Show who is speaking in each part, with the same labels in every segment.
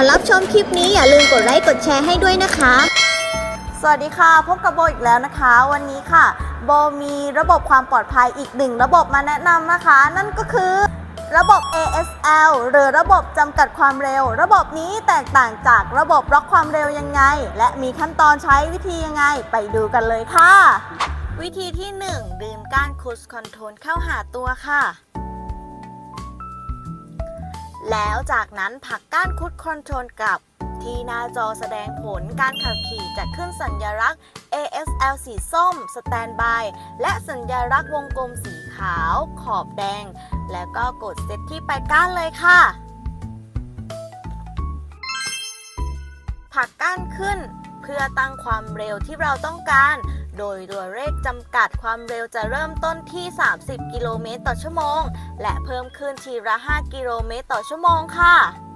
Speaker 1: อนรับชมคลิปนี้อย่าลืมกดไลค์กดแชร์ให้ด้วยนะคะ
Speaker 2: สวัสดีค่ะพบกับโบอีกแล้วนะคะ วันนี้ค่ะ โบมีระบบความปลอดภัยอีกหนึ่งระบบมาแนะนำนะคะ นั่นก็คือระบบ ASL หรือระบบจำกัดความเร็ว ระบบนี้แตกต่างจากระบบล็อกความเร็วยังไง และมีขั้นตอนใช้วิธียังไง ไปดูกันเลยค่ะ วิธีที่ 1ดึงก้านคูสคอนโทรลเข้าหาตัวค่ะ แล้วจากนั้นผลักก้านคุดคอนโทรลกลับ ที่หน้าจอแสดงผลการขับขี่จะขึ้นสัญลักษณ์ ASL สีส้ม Standby และสัญลักษณ์วงกลมสีขาว ขอบแดง แล้วก็กดเซตที่ไปลายก้านเลยค่ะผลักก้านขึ้น เพื่อตั้งความเร็วที่เราต้องการ โดยตัวเลขจำกัดความเร็วจะเริ่มต้นที่ 30 กิโลเมตรต่อชั่วโมง และเพิ่มขึ้นทีละ 5 กิโลเมตรต่อชั่วโมงค่ะ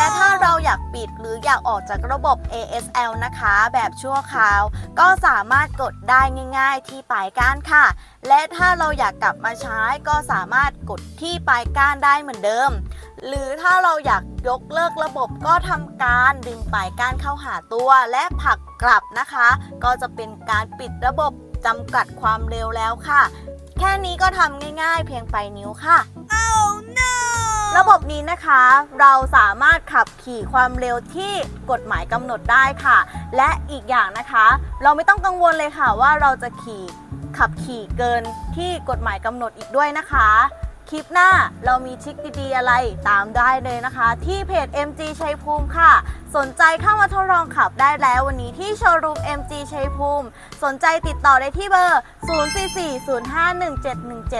Speaker 2: และถ้าเราอยากปิดหรืออยากออกจากระบบ ASL นะคะ แบบชั่วคราว ก็สามารถกดได้ง่าย ๆ ที่ปลายก้านค่ะ และถ้าเราอยากกลับมาใช้ก็สามารถกดที่ปลายก้านได้เหมือนเดิม หรือถ้าเราอยากยกเลิกระบบก็ทำการดึงปลายก้านเข้าหาตัวและผลักกลับนะคะ ก็จะเป็นการปิดระบบจำกัดความเร็วแล้วค่ะ แค่นี้ก็ทำง่าย ๆ เพียงไปนิ้วค่ะ ระบบนี้นะคะเราสามารถขับขี่ความเร็วที่กฎหมายกำหนดได้ค่ะ และอีกอย่างนะคะ เราไม่ต้องกังวลเลยค่ะว่าเราจะขี่ขับขี่เกินที่กฎหมายกำหนดอีกด้วยนะคะ คลิปหน้าเรามีทริคดีๆอะไรตามได้เลยนะคะ ที่เพจ MG ชัยภูมิค่ะ สนใจเข้ามาทดลองขับได้แล้ววันนี้ที่โชว์รูม MG ชัยภูมิ สนใจติดต่อได้ที่เบอร์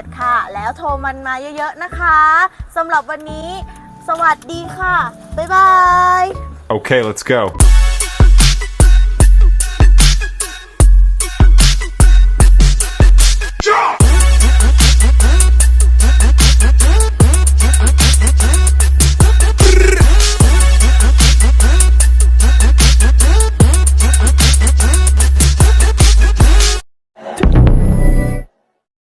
Speaker 2: 0440511717 ค่ะ แล้วโทรมันมาเยอะๆนะคะสำหรับวันนี้ สวัสดีค่ะ บ๊ายบาย
Speaker 3: Okay, let's go.